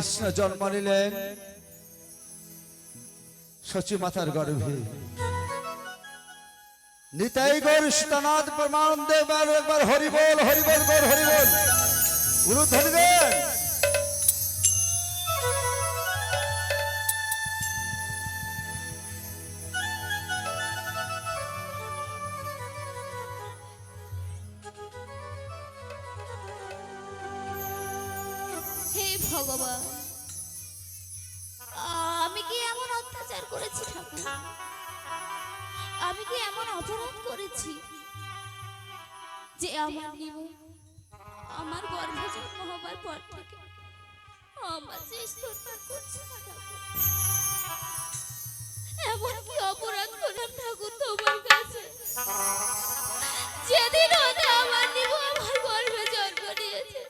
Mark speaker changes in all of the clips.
Speaker 1: কৃষ্ণ জন্ম নিলেন। সচি মাতার গর্ভে। নিতাই গরিষ্ঠনাথ প্রমাণ দেবার একবার হরিবল হরিবল গৌর, হরিবল। গুরু ধরিবেন
Speaker 2: যে আমার নিমু, আমার গর্ভে জন্ম হবার পর থেকে আমার যে স্তোত্র করছে এমন কি অপরাধ করলাম ঠাকুর তোমার কাছে। যেদিন ওটা আমার নিমু আমার গর্ভে জন্ম নিয়েছে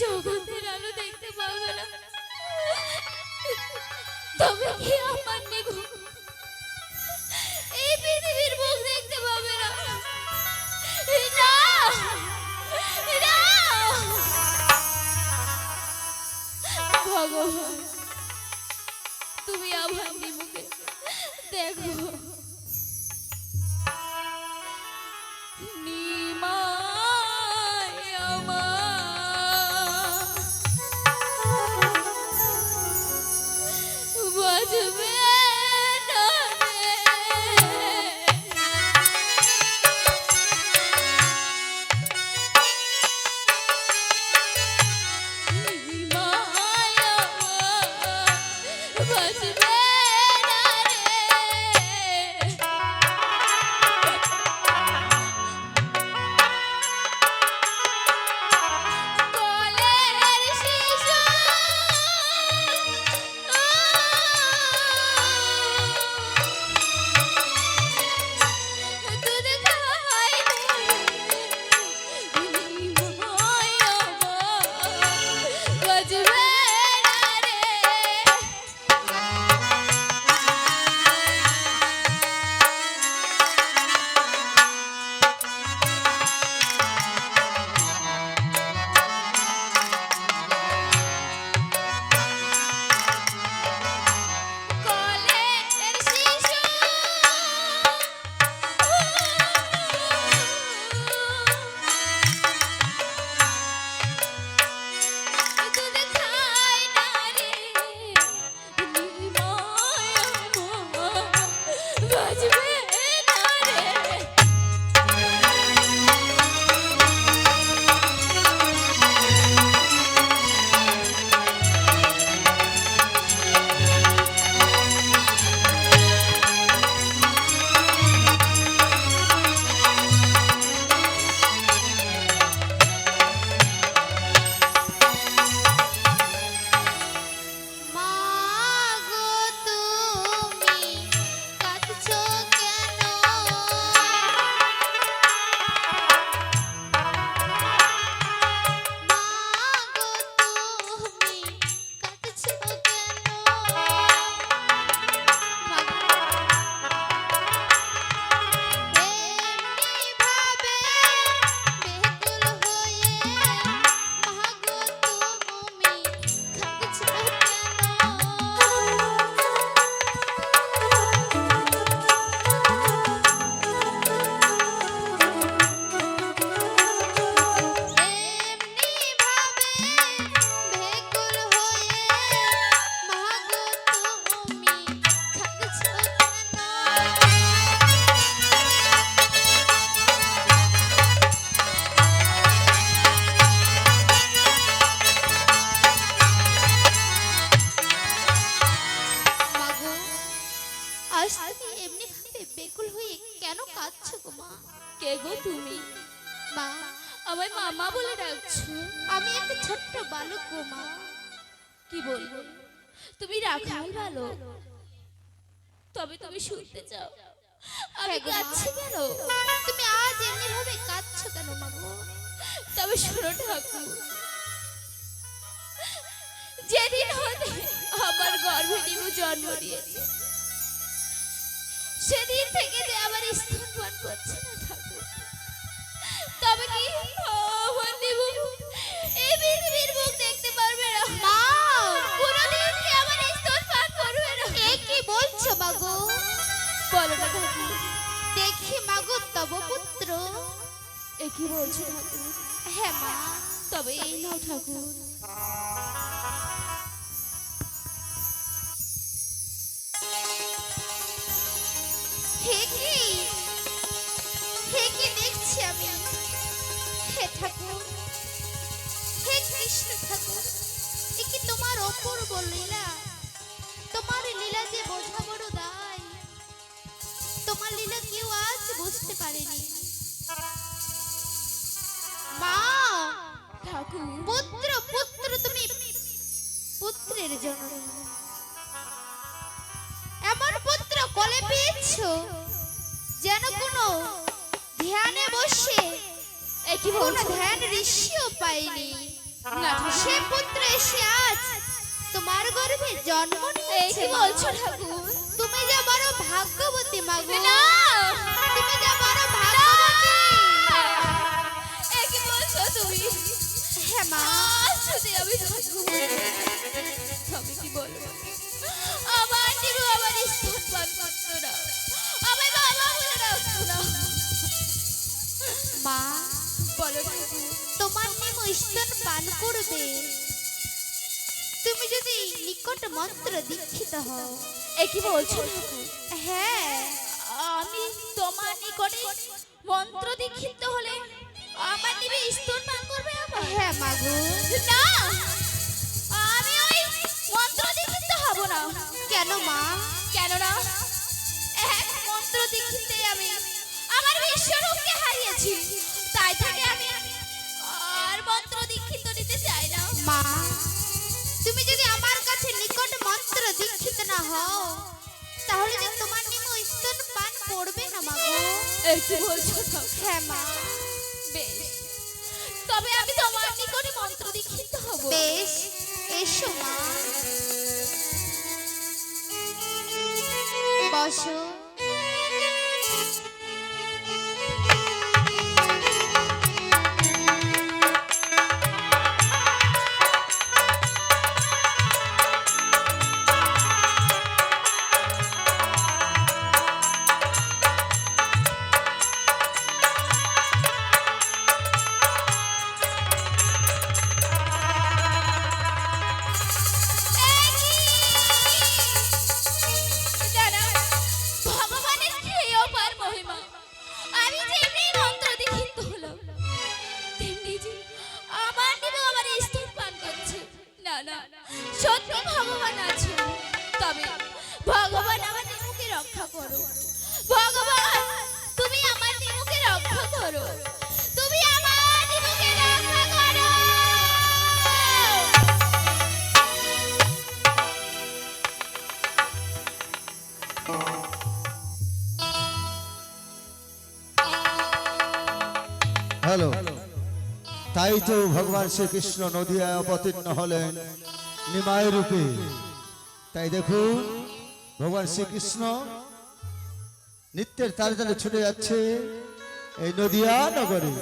Speaker 2: জগতের আলো দেখতে পাবে না। তবে কি আমার নিবু এই পৃথিবীর মুখ দেখতে পাবে না না। ভগবান। তবে তুমি শুনতে চাও? আমি কাঁদছি কেন? তুমি আজ এমনি ভাবে কাঁদছো কেন মা গো? তবে শোনো ঠাকুর। যেদিন হতে আমার গর্ভে নিমু জন্ম নিয়েছে সেদিন থেকে যে আমার স্তনপান করছে না ঠাকুর। তবে কি? আমার নিমু এই পৃথিবীর মুখ দেখতে পারবে না। মাগো। বলো না ঠাকুর দেখি মাগো তব পুত্র। এ কি বলছো ঠাকুর? হ্যাঁ মা তবে এই নাও ঠাকুর। দেখছি আমি? হে ঠাকুর হে কৃষ্ণ ঠাকুর এ কি তোমার অপূর্ব লীলা? তোমার লীলা যে বোঝা বড় লীলা কেউ আজ বুঝতে পারেনি। মা! ঠাকুর পুত্র পুত্র তুমি পুত্রের জন্য এমন পুত্র কোলে পেয়েছ যেন কোনো ধ্যানে বসে কোন ধ্যান ঋষিও পায়নি। সে পুত্র এসে আজ তোমার গর্ভে জন্ম নিয়েছে বলছো ঠাকুর। তুমি যা বড় ভাগ্যবতী মাগো না! তুমি যা বড় ভাগ্যবতী! একই বলছো তুমি হ্যাঁ মা। যদি আমি তবে কি বলব? আমার নিবু আমার স্তনপান করতো না আমার বাবা বলে রাখতো না মা বলো তোমার নিমু স্তন পান করবে। তুমি যদি নিকট মন্ত্র দীক্ষিত হও এ কি বলছো দীক্ষিত হলে আমার নিবে স্তন পান করবে আমার হ্যাঁ মাগো না আমি ওই মন্ত্র দীক্ষিত হব না। কেন মা? কেন না এক মন্ত্র দীক্ষিতে আমি আমার বিশ্বরূপকে হারিয়েছি। তাই থেকে আমি আর মন্ত্র দীক্ষিত নিতে চাই না। মা তুমি যদি আমার কাছে নিকট মন্ত্র দীক্ষিত না হও তাহলে যে তোমার স্তন পান করবে না মা গো। কি বলছো হ্যাঁ মা। বেশ। তবে আমি তোমার নিকটে মন্ত্র দীক্ষিত হব। বেশ এসো মা। বসো।
Speaker 1: তাই তো ভগবান শ্রীকৃষ্ণ নদিয়ায় অবতীর্ণ হলেন নিমায় রূপে। তাই দেখুন, ভগবান শ্রীকৃষ্ণ নিত্যের তারে ছুটে যাচ্ছে এই নদিয়া নগরে।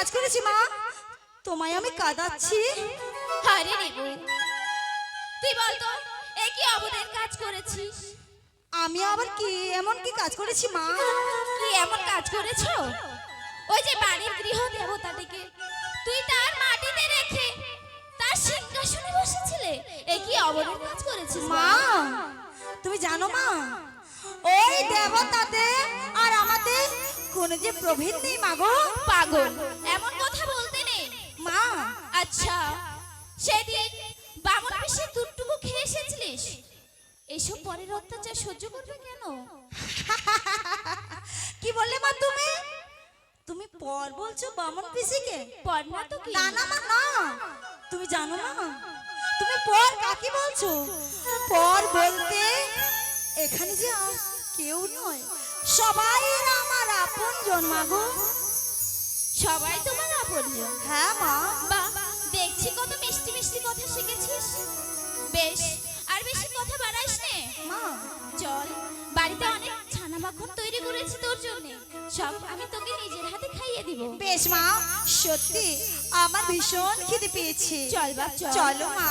Speaker 3: কাজ করেছি মা। তোমায় আমি কাঁদাচ্ছি।
Speaker 2: আরে রেবু তুই বলতো এ কি অবদের কাজ করেছিস?
Speaker 3: আমি আবার কি এমন কি কাজ করেছি মা?
Speaker 2: কি এমন কাজ করেছ? ওই যে বাড়ির গৃহ দেবতাটিকে তুই তার মাটিতে রেখে তার সিংহাসনে বসেছিলে? এ কি অবদের কাজ করেছিস
Speaker 3: মা? তুমি জানো মা ওই দেবতাতে আর আমাদের কোনো যে প্রভেদ নেই মা
Speaker 2: পাগল। সেদিন বামন পিসের দুটুকু খেয়ে এসেছিলিস? এইসব পরের অত্যাচার সহ্য করবে কেন?
Speaker 3: কি বললে মা তুমি? তুমি পর বলছো বামন পিসিকে?
Speaker 2: পর না তো কি?
Speaker 3: না না মা না। তুমি জানো না? তুমি পর কাকে বলছো? পর বলতে এখানে যে কেউ নয়। সবাই আমার আপন জন্মাগো
Speaker 2: সবাই তোমার আপনজন।
Speaker 3: হ্যাঁ মা।
Speaker 2: মিষ্টি মিষ্টি কথা শিখেছিস? বেশ আর বেশি কথা বাড়াইস নে।
Speaker 3: মা।
Speaker 2: চল বাড়িতে অনেক ছানা মাখন তৈরি করেছি তোর জন্য। সব আমি তোকে নিজের হাতে খাইয়ে দিব।
Speaker 3: বেশ মা সত্যি আমার ভীষণ খিদে পেয়েছে।
Speaker 2: চল বাপ চল।
Speaker 3: চলো মা।